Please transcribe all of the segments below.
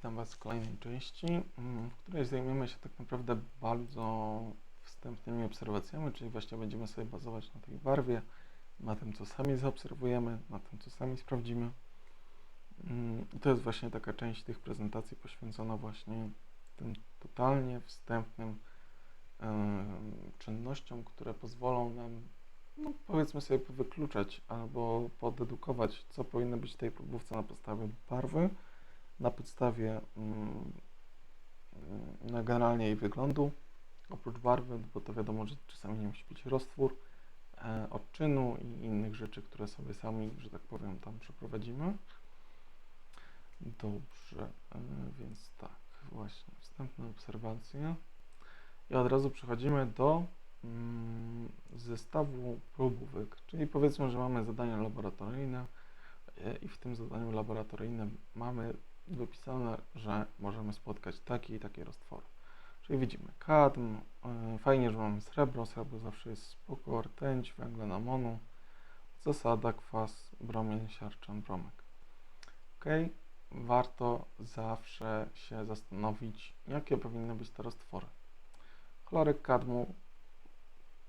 Witam Was w kolejnej części, mm, w której zajmiemy się tak naprawdę bardzo wstępnymi obserwacjami, czyli właśnie będziemy sobie bazować na tej barwie, na tym, co sami zaobserwujemy, na tym, co sami sprawdzimy. Mm, I to jest właśnie taka część tych prezentacji poświęcona właśnie tym totalnie wstępnym czynnościom, które pozwolą nam, no powiedzmy sobie, wykluczać albo podedukować, co powinno być w tej próbówce na podstawie barwy na podstawie mm, generalnie jej wyglądu, oprócz barwy, bo to wiadomo, że czasami nie musi być roztwór, e, odczynu i innych rzeczy, które sobie sami, że tak powiem, tam przeprowadzimy. Dobrze, e, więc tak, właśnie, wstępne obserwacje. I od razu przechodzimy do mm, zestawu próbówek, czyli powiedzmy, że mamy zadania laboratoryjne e, i w tym zadaniu laboratoryjnym mamy wypisane, że możemy spotkać takie i takie roztwory. Czyli widzimy kadm, e, fajnie, że mamy srebro, srebro zawsze jest spoko, rtęć, węgle amonu, zasada, kwas, bromień, siarczan, bromek. Ok, warto zawsze się zastanowić, jakie powinny być te roztwory. Chloryk kadmu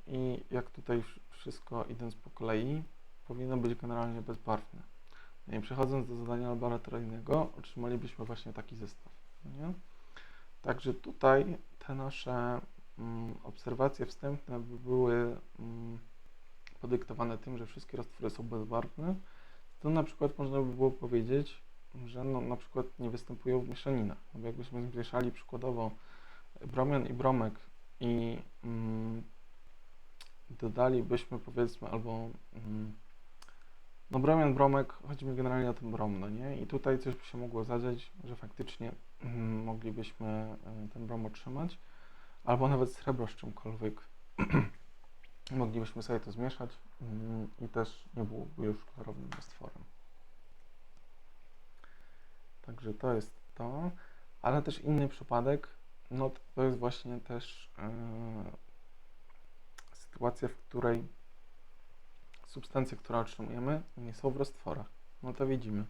i jak tutaj wszystko idąc po kolei, powinno być generalnie bezbarwne. Przechodząc do zadania laboratoryjnego, otrzymalibyśmy właśnie taki zestaw. Nie? Także tutaj te nasze mm, obserwacje wstępne by były mm, podyktowane tym, że wszystkie roztwory są bezbarwne. To na przykład można by było powiedzieć, że no, na przykład nie występują w mieszaninach. No jakbyśmy zmieszali przykładowo bromian i bromek i mm, dodalibyśmy powiedzmy albo mm, no bromian, bromek, mi generalnie o ten brom, no nie? I tutaj coś by się mogło zadziać, że faktycznie mm, moglibyśmy e, ten brom otrzymać, albo nawet srebro z czymkolwiek. moglibyśmy sobie to zmieszać mm, i też nie byłoby już klarownym roztworem. Także to jest to, ale też inny przypadek, no to jest właśnie też e, sytuacja, w której substancje, które otrzymujemy, nie są w roztworach. No to widzimy.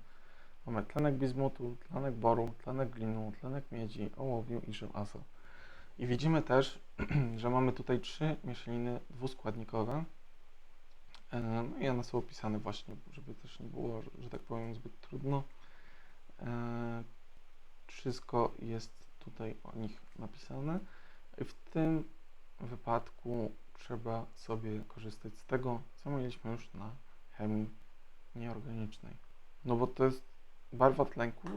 Mamy tlenek bizmutu, tlenek boru, tlenek glinu, tlenek miedzi, ołowiu i żelaza. I widzimy też, że mamy tutaj trzy mieszaniny dwuskładnikowe. E, No i one są opisane właśnie, żeby też nie było, że tak powiem, zbyt trudno. E, Wszystko jest tutaj o nich napisane. W tym wypadku trzeba sobie korzystać z tego, co mieliśmy już na chemii nieorganicznej. No bo to jest barwa tlenku,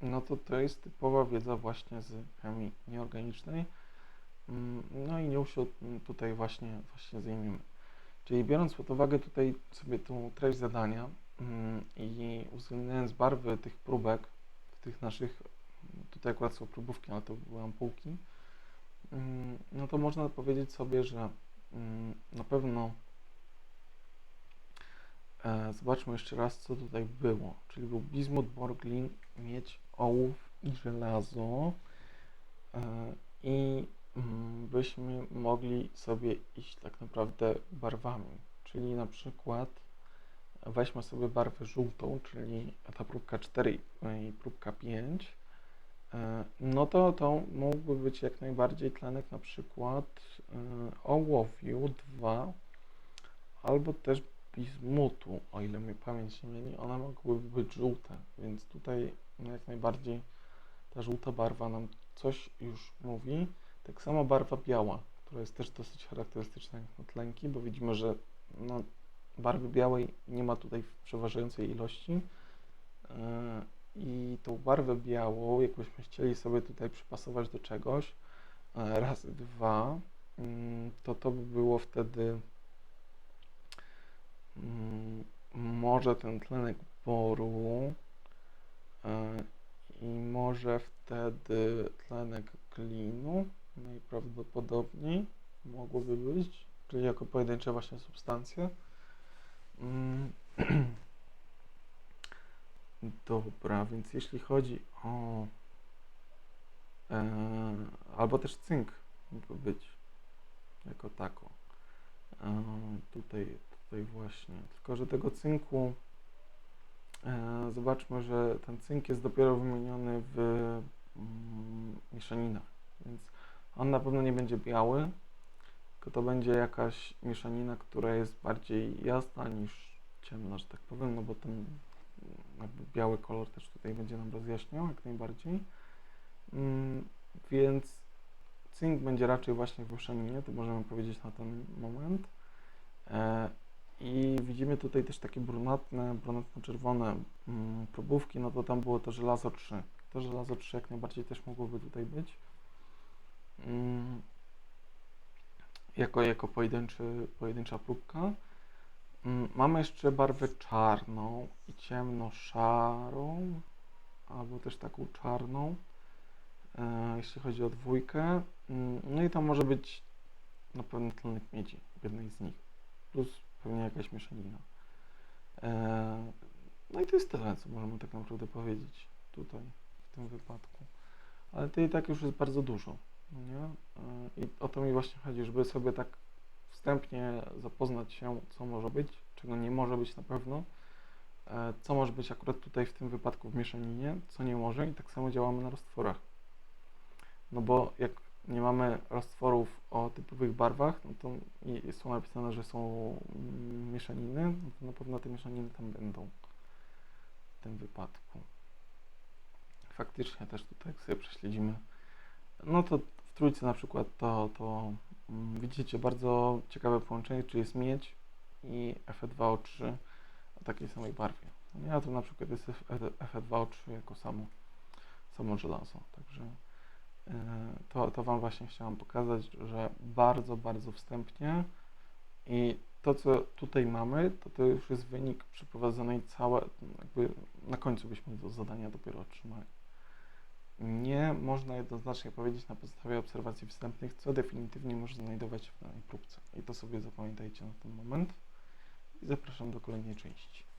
no to to jest typowa wiedza właśnie z chemii nieorganicznej. Mm, No i nią się tutaj właśnie, właśnie zajmiemy. Czyli biorąc pod uwagę tutaj sobie tą treść zadania mm, i uwzględniając barwy tych próbek, tych naszych, tutaj akurat są próbówki, ale to były ampułki, no to można powiedzieć sobie, że mm, na pewno e, zobaczmy jeszcze raz, co tutaj było. Czyli był bizmut, bor, glin, miedź, ołów i żelazo. E, I mm, byśmy mogli sobie iść tak naprawdę barwami. Czyli na przykład weźmy sobie barwę żółtą, czyli ta próbka 4 i próbka 5. E, No to to mógłby być jak najbardziej tlenek na przykład e, ołowiu 2 albo też bizmutu, o ile mi pamięć nie mieli, one mogłyby być żółte, więc tutaj jak najbardziej ta żółta barwa nam coś już mówi. Tak samo barwa biała, która jest też dosyć charakterystyczna na tlenki, bo widzimy, że no, barwy białej nie ma tutaj w przeważającej ilości. I tą barwę białą, jakbyśmy chcieli sobie tutaj przypasować do czegoś, e, raz, dwa, mm, to to by było wtedy mm, może ten tlenek boru e, i może wtedy tlenek glinu najprawdopodobniej mogłoby być, czyli jako pojedyncze właśnie substancje. Dobra, więc jeśli chodzi o e, albo też cynk mógłby być jako tako. E, tutaj, tutaj właśnie. Tylko, że tego cynku e, zobaczmy, że ten cynk jest dopiero wymieniony w mm, mieszaninach, więc on na pewno nie będzie biały, tylko to będzie jakaś mieszanina, która jest bardziej jasna niż ciemna, że tak powiem, no bo ten biały kolor też tutaj będzie nam rozjaśniał jak najbardziej. Mm, Więc cynk będzie raczej właśnie w mieszaninie, to możemy powiedzieć na ten moment. E, I widzimy tutaj też takie brunatne, brunatno-czerwone mm, probówki, no to tam było to żelazo 3. To żelazo 3 jak najbardziej też mogłoby tutaj być. Mm, Jako, jako pojedynczy, pojedyncza próbka. Mm, Mamy jeszcze barwę czarną i ciemno-szarą, albo też taką czarną, e, jeśli chodzi o dwójkę. Mm, No i tam może być na pewno tlenek miedzi w jednej z nich, plus pewnie jakaś mieszanina. E, No i to jest tyle, co możemy tak naprawdę powiedzieć tutaj, w tym wypadku. Ale to i tak już jest bardzo dużo, nie? E, I o to mi właśnie chodzi, żeby sobie tak wstępnie zapoznać się, co może być, czego nie może być na pewno, e, co może być akurat tutaj w tym wypadku w mieszaninie, co nie może i tak samo działamy na roztworach. No bo jak nie mamy roztworów o typowych barwach, no to są napisane, że są mieszaniny, no to na pewno te mieszaniny tam będą w tym wypadku. Faktycznie też tutaj jak sobie prześledzimy, no to w trójce na przykład to, to widzicie bardzo ciekawe połączenie, czyli jest miedź i Fe2O3 o takiej samej barwie. No nie, a tu na przykład jest Fe2O3 jako samo, samo żelazo, także e, to, to Wam właśnie chciałam pokazać, że bardzo, bardzo wstępnie i to, co tutaj mamy, to to już jest wynik przeprowadzonej całe, jakby na końcu byśmy to zadania dopiero otrzymali. Nie można jednoznacznie powiedzieć na podstawie obserwacji wstępnych, co definitywnie może znajdować się w danej próbce. I to sobie zapamiętajcie na ten moment. I zapraszam do kolejnej części.